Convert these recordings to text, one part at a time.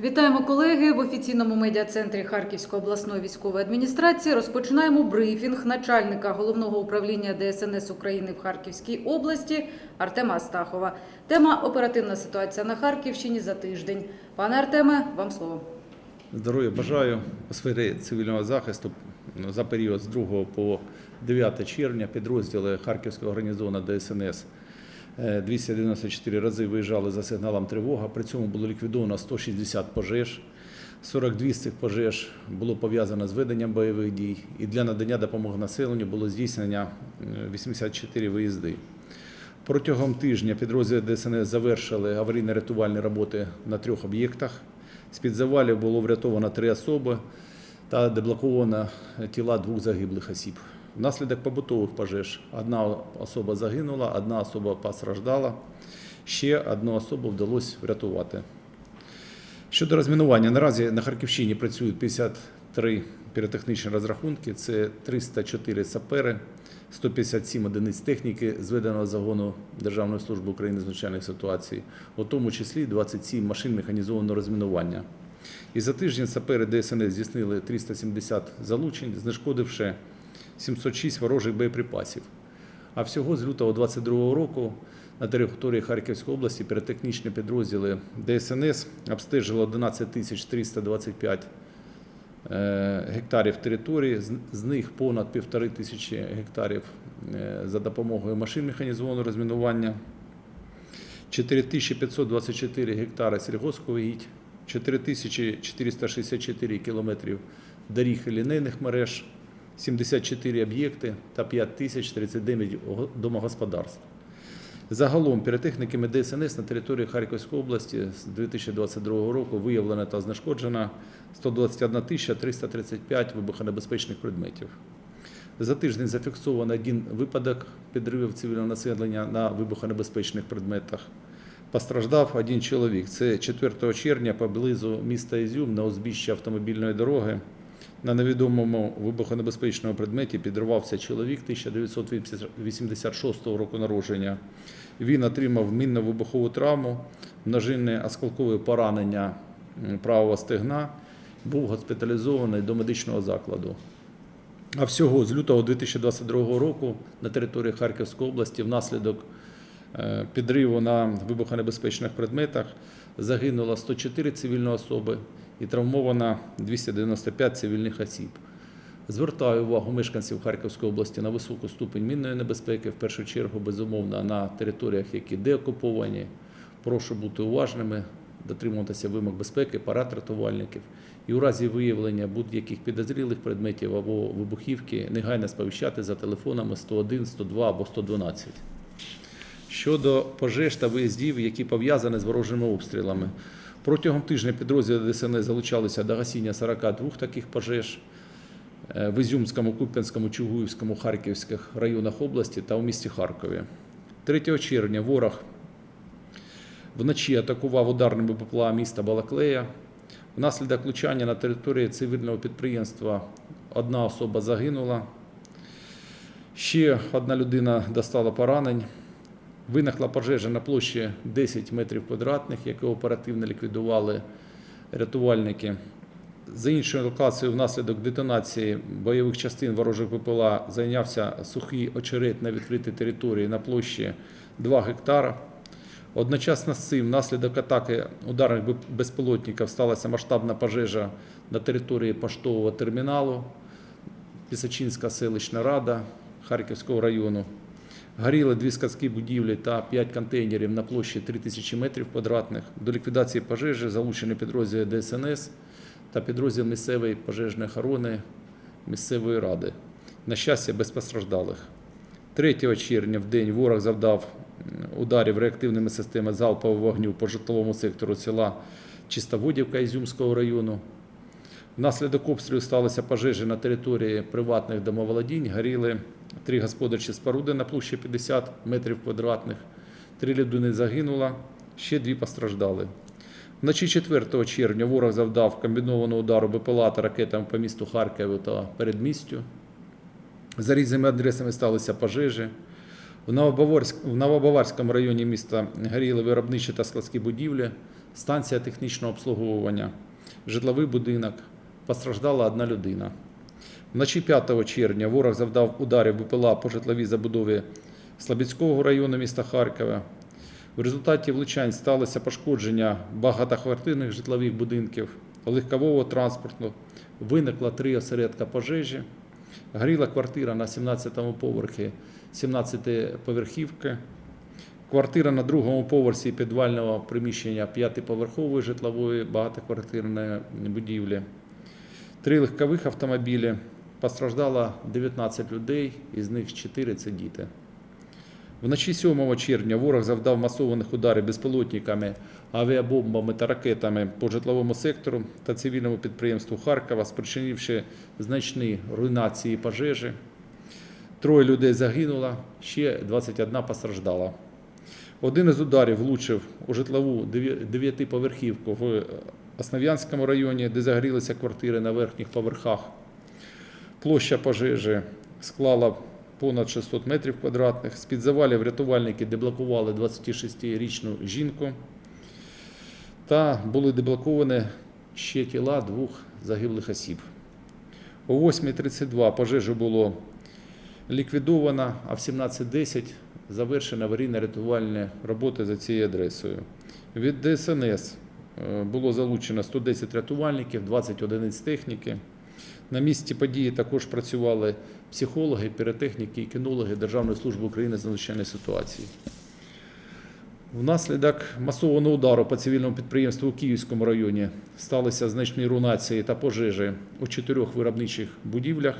Вітаємо колеги в офіційному медіа-центрі Харківської обласної військової адміністрації. Розпочинаємо брифінг начальника головного управління ДСНС України в Харківській області Артема Астахова. Тема оперативна ситуація на Харківщині за тиждень. Пане Артеме, вам слово. Здоров'я бажаю у сфері цивільного захисту за період з 2 по 9 червня підрозділи Харківського організованого ДСНС 294 рази виїжджали за сигналом тривога. При цьому було ліквідовано 160 пожеж. 42 з цих пожеж було пов'язано з веденням бойових дій, і для надання допомоги населенню було здійснення е, 84 виїзди. Протягом тижня підрозділи ДСНС завершили аварійно-рятувальні роботи на трьох об'єктах. З-під завалів було врятовано три особи та деблоковано тіла двох загиблих осіб. Внаслідок побутових пожеж одна особа загинула, одна особа постраждала, ще одну особу вдалося врятувати. Щодо розмінування, наразі на Харківщині працюють 53 піротехнічні розрахунки, це 304 сапери, 157 одиниць техніки зведеного загону Державної служби України з надзвичайних ситуацій, у тому числі 27 машин механізованого розмінування. І за тиждень сапери ДСНС здійснили 370 залучень, знешкодивши 706 ворожих боєприпасів. А всього з лютого 2022 року на території Харківської області піротехнічні підрозділи ДСНС обстежили 11 тисяч 325 е, гектарів території, з- них понад півтори тисячі гектарів е, за допомогою машин механізованого розмінування, 4524 гектари сільгоспугідь, 4464 кілометрів доріг і лінейних мереж, 74 об'єкти та 5039 го- домогосподарств. Загалом піротехніками ДСНС на території Харківської області з 2022 року виявлено та знешкоджено 121 335 вибухонебезпечних предметів. За тиждень зафіксовано один випадок підривів цивільного населення на вибухонебезпечних предметах. Постраждав один чоловік. Це 4 червня поблизу міста Ізюм на узбіччі автомобільної дороги. На невідомому вибухонебезпечному предметі підривався чоловік 1986 року народження. Він отримав мінно-вибухову травму, множинне осколкове поранення правого стегна, був госпіталізований до медичного закладу. А всього з лютого 2022 року на території Харківської області внаслідок е, підриву на вибухонебезпечних предметах загинуло 104 цивільні особи і травмовано 295 цивільних осіб. Звертаю увагу мешканців Харківської області на високу ступень мінної небезпеки, в першу чергу, безумовно, на територіях, які деокуповані. Прошу бути уважними, дотримуватися вимог безпеки, парад рятувальників. І у разі виявлення будь-яких підозрілих предметів або вибухівки негайно сповіщати за телефонами 101, 102 або 112. Щодо пожеж та виїздів, які пов'язані з ворожими обстрілами. Протягом тижня підрозділи ДСНС залучалися до гасіння 42 таких пожеж е, в Ізюмському, Куп'янському, Чугуївському, Харківських районах області та у місті Харкові. 3 червня ворог вночі атакував ударними БПЛА міста Балаклея. Внаслідок влучання на території цивільного підприємства одна особа загинула. Ще одна людина достала поранень. Виникла пожежа на площі 10 метрів квадратних, яку оперативно ліквідували рятувальники. За іншою локацією, внаслідок детонації бойових частин ворожих БПЛА зайнявся сухий очерет на відкритій території на площі 2 гектара. Одночасно з цим, внаслідок атаки ударних бе- безпілотників, сталася масштабна пожежа на території поштового терміналу, Пісачинська селищна рада Харківського району. Горіли дві складські будівлі та п'ять контейнерів на площі 3000 метрів квадратних. До ліквідації пожежі залучені підрозділи ДСНС та підрозділ місцевої пожежної охорони місцевої ради. На щастя, без постраждалих. 3 червня в день ворог завдав ударів реактивними системами залпового вогню по житловому сектору села Чистоводівка Ізюмського району. Внаслідок обстрілу сталися пожежі на території приватних домоволодінь. Горіли три господарчі споруди на площі 50 метрів квадратних. Три людини загинуло, ще дві постраждали. Вночі 4 червня ворог завдав комбінованого удару БПЛА та ракетами по місту Харкову та передмістю. За різними адресами сталися пожежі. В Новобаварському районі міста горіли виробничі та складські будівлі. станція технічного обслуговування, житловий будинок. Постраждала одна людина. Вночі 5 червня ворог завдав ударів БПЛА по житловій забудові Слобідського району міста Харкова. В результаті влучань сталося пошкодження багатоквартирних житлових будинків, легкового транспорту. Виникло три осередка пожежі. Горіла квартира на 17-му поверхі 17-поверхівки. Квартира на другому поверсі підвального приміщення 5-поверхової житлової багатоквартирної будівлі. Три легкових автомобілі. Постраждало 19 людей, із них 4 – це діти. Вночі 7 червня ворог завдав масованих ударів безпілотниками, авіабомбами та ракетами по житловому сектору та цивільному підприємству Харкова, спричинивши значні руйнації пожежі. Троє людей загинуло, ще 21 постраждала. Один із ударів влучив у житлову дев'я- дев'ятиповерхівку в Основ'янському районі, де загорілися квартири на верхніх поверхах. Площа пожежі склала понад 600 метрів квадратних. З-під завалів рятувальники деблокували 26-річну жінку та були деблоковані ще тіла двох загиблих осіб. О 8.32 пожежу було ліквідовано, а в 17.10 завершено аварійно-рятувальні роботи за цією адресою. Від ДСНС е, було залучено 110 рятувальників, 20 одиниць техніки. На місці події також працювали психологи, піротехніки і кінологи Державної служби України з надзвичайної ситуації. Внаслідок масованого удару по цивільному підприємству у Київському районі сталися значні руйнації та пожежі у чотирьох виробничих будівлях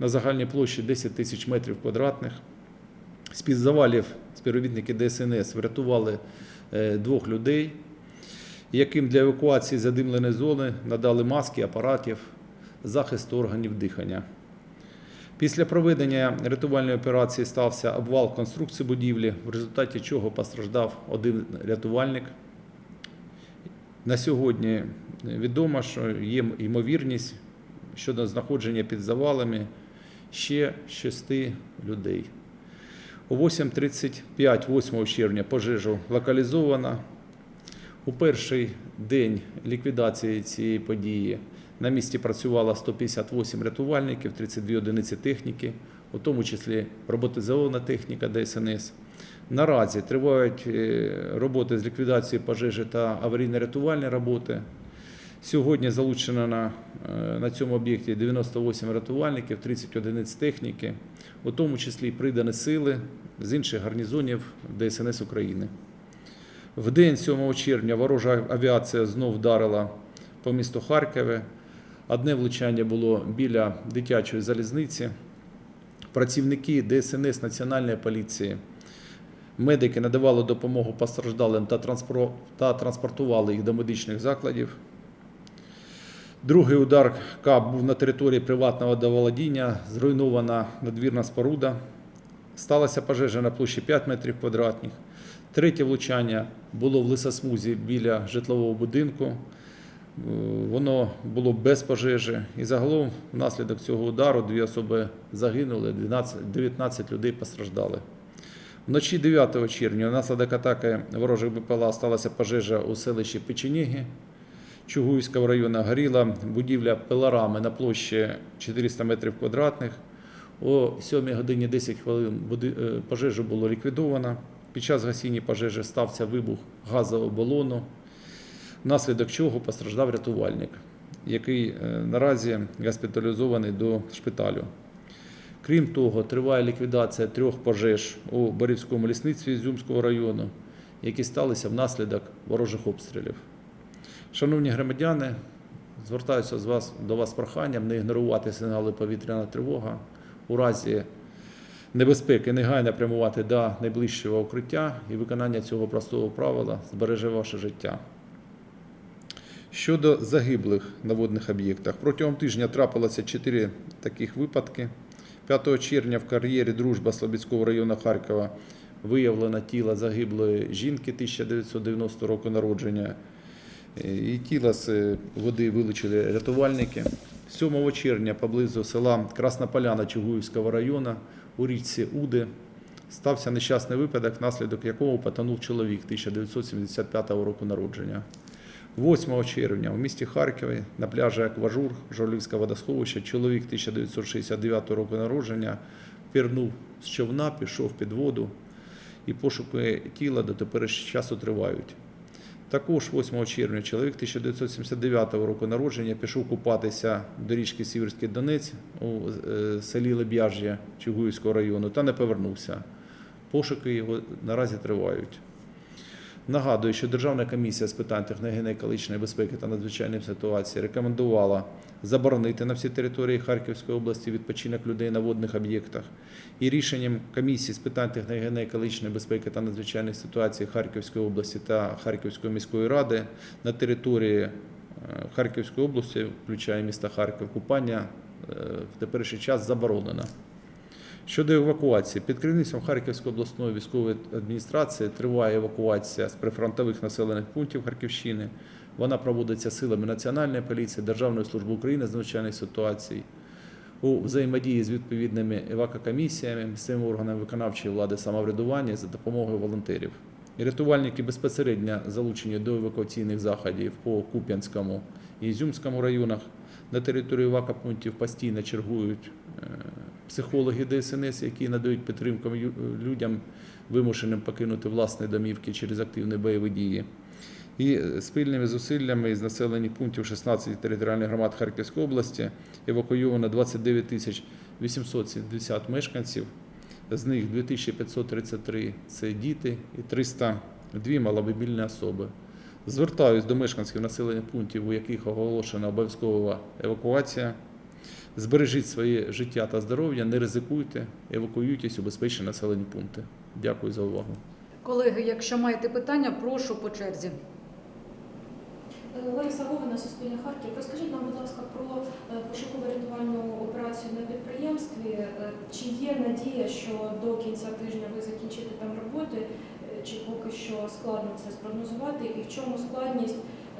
на загальній площі 10 тисяч метрів квадратних. З-під завалів співробітники ДСНС врятували е, двох людей, яким для евакуації задимленої зони надали маски, апаратів, захист органів дихання. Після проведення рятувальної операції стався обвал конструкції будівлі, в результаті чого постраждав один рятувальник. На сьогодні відомо, що є ймовірність щодо знаходження під завалами ще шести людей. О 8.35 8 червня пожежу локалізовано. У перший день ліквідації цієї події на місці працювало 158 рятувальників, 32 одиниці техніки, у тому числі роботизована техніка ДСНС. Наразі тривають е, роботи з ліквідації пожежі та аварійно-рятувальні роботи. Сьогодні залучено на, е, на цьому об'єкті 98 рятувальників, 30 одиниць техніки, у тому числі придані сили з інших гарнізонів ДСНС України. В день 7 червня ворожа авіація знов вдарила по місту Харкові. Одне влучання було біля дитячої залізниці. Працівники ДСНС Національної поліції, медики надавали допомогу постраждалим та транспортували їх до медичних закладів. Другий удар КАП був на території приватного доволодіння, зруйнована надвірна споруда. Сталася пожежа на площі 5 метрів квадратних. Третє влучання було в лисосмузі біля житлового будинку. Е, Воно було без пожежі. І загалом внаслідок цього удару дві особи загинули, 12 19 людей постраждали. Вночі 9 червня внаслідок атаки ворожих БПЛА сталася пожежа у селищі Печеніги Чугуївського району. Горіла будівля пилорами на площі 400 метрів квадратних. О 7 годині 10 хвилин е, пожежу було ліквідовано. Під час гасіння пожежі стався вибух газового балону, внаслідок чого постраждав рятувальник, який е, наразі госпіталізований до шпиталю. Крім того, триває ліквідація трьох пожеж у Борівському лісництві Ізюмського району, які сталися внаслідок ворожих обстрілів. Шановні громадяни, звертаюся з вас, до вас з проханням не ігнорувати сигнали повітряна тривога. У разі небезпеки негайно прямувати до найближчого укриття і виконання цього простого правила збереже ваше життя. Щодо загиблих на водних об'єктах, протягом тижня трапилося 4 таких випадки. 5 червня в кар'єрі Дружба Слобідського району Харкова виявлено тіло загиблої жінки 1990 року народження. І тіло з е, води вилучили рятувальники. 7 червня поблизу села Красна Поляна Чугуївського району у річці Уди стався нещасний випадок, внаслідок якого потонув чоловік 1975 року народження. 8 червня в місті Харкові на пляжі Акважур Жолівське водосховище чоловік 1969 року народження пірнув з човна, пішов під воду, і пошуки тіла до теперішнього часу тривають. Також 8 червня чоловік 1979 року народження пішов купатися до річки Сіверський Донець у е, селі Леб'яж'я Чугуївського району та не повернувся. Пошуки його наразі тривають. Нагадую, що Державна комісія з питань техногенної екологічної безпеки та надзвичайних ситуацій рекомендувала заборонити на всій території Харківської області відпочинок людей на водних об'єктах. І рішенням комісії з питань техногенної екологічної безпеки та надзвичайних ситуацій Харківської області та Харківської міської ради на території е, Харківської області, включає місто Харків, купання е, в теперішній час заборонено. Щодо евакуації, під керівництвом Харківської обласної військової адміністрації триває евакуація з прифронтових населених пунктів Харківщини. Вона проводиться силами Національної поліції, Державної служби України з надзвичайних ситуацій у взаємодії з відповідними евакокомісіями, місцевими органами виконавчої влади самоврядування за допомогою волонтерів. Рятувальники безпосередньо залучені до евакуаційних заходів по Куп'янському і Ізюмському районах. На території евакопунктів постійно чергують е, психологи ДСНС, які надають підтримку людям, вимушеним покинути власні домівки через активні бойові дії. І е, спільними зусиллями із населених пунктів 16 територіальних громад Харківської області евакуйовано 29 тисяч 870 мешканців. З них 2533 – це діти і 302 маломобільні особи. Звертаюсь до мешканців населених пунктів, у яких оголошена обов'язкова евакуація. Збережіть своє життя та здоров'я, не ризикуйте, евакуюйтесь у безпечні населені пункти. Дякую за увагу. Колеги, якщо маєте питання, прошу по черзі. Е, Лариса Вовина, Суспільне Харків. Розкажіть нам, будь ласка, про е, пошуково-рятувальну операцію на підприємстві. Е, Чи є надія, що до кінця тижня ви закінчите там роботи, чи поки що складно це спрогнозувати? І в чому складність?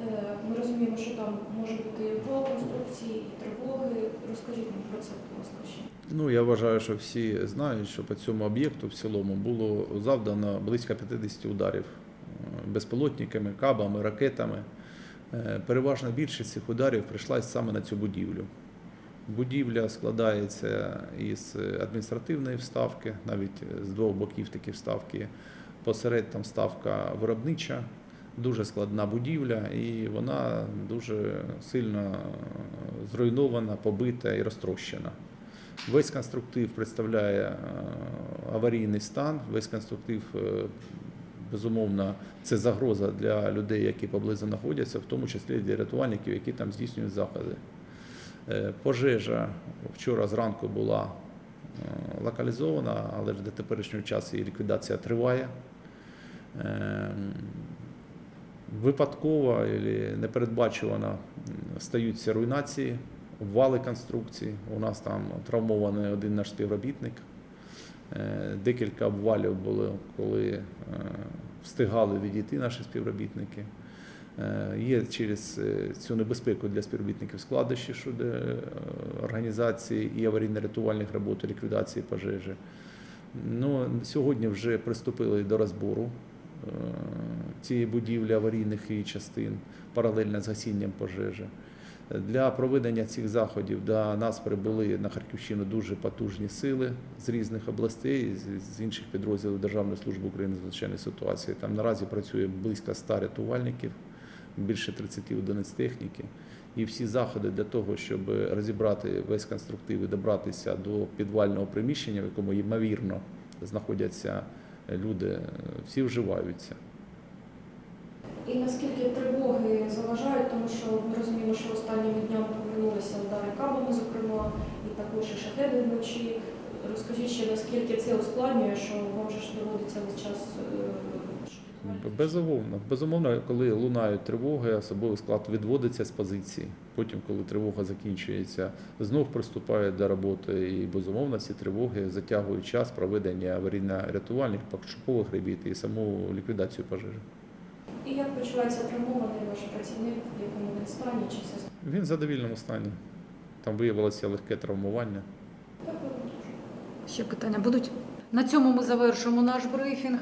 Е, Ми розуміємо, що там може бути і конструкції, і тривоги. Розкажіть нам про це, будь ласка, ще. Ну, я вважаю, що всі знають, що по цьому об'єкту в цілому було завдано близько 50 ударів е, безпілотниками, кабами, ракетами. Е, Переважна більшість цих ударів прийшлась саме на цю будівлю. Будівля складається із адміністративної вставки, навіть з двох боків такі вставки. Посеред там вставка виробнича, дуже складна будівля, і вона дуже сильно зруйнована, побита і розтрощена. Весь конструктив представляє е, аварійний стан. Весь конструктив, е, безумовно, це загроза для людей, які поблизу знаходяться, в тому числі для рятувальників, які там здійснюють заходи. Е, Пожежа вчора зранку була локалізована, але ж до теперішнього часу її ліквідація триває. Випадково або непередбачувано стаються руйнації, обвали конструкції. У нас там травмований один наш співробітник. Е, Декілька обвалів було, коли е, встигали відійти наші співробітники. Е, Є через цю небезпеку для співробітників складнощі щодо організації і аварійно-рятувальних робот, ліквідації пожежі. Ну, сьогодні вже приступили до розбору цієї будівлі аварійних її частин паралельно з гасінням пожежі. Для проведення цих заходів до нас прибули на Харківщину дуже потужні сили з різних областей, з- інших підрозділів Державної служби України з надзвичайної ситуації. Там наразі працює близько 100 рятувальників, більше 30 одиниць техніки. І всі заходи для того, щоб розібрати весь конструктив і добратися до підвального приміщення, в якому ймовірно знаходяться люди, всі вживаються. І наскільки тривоги заважають, тому що ми розуміємо, що останніми днями повернулися удари кабами, зокрема, і також і шахеди вночі. Розкажіть ще, наскільки це ускладнює, що вам же ж доводиться весь час е? Безумовно, безумовно, коли лунають тривоги, особовий склад відводиться з позиції. Потім, коли тривога закінчується, знов приступають до роботи. І безумовно, ці тривоги затягують час проведення аварійно-рятувальних пошукових робіт і саму ліквідацію пожежі. І як почувається травмований ваш працівник, в якому він стані, чи все Він в задовільному стані. Там виявилося легке травмування. Ще питання будуть? На цьому ми завершимо наш брифінг.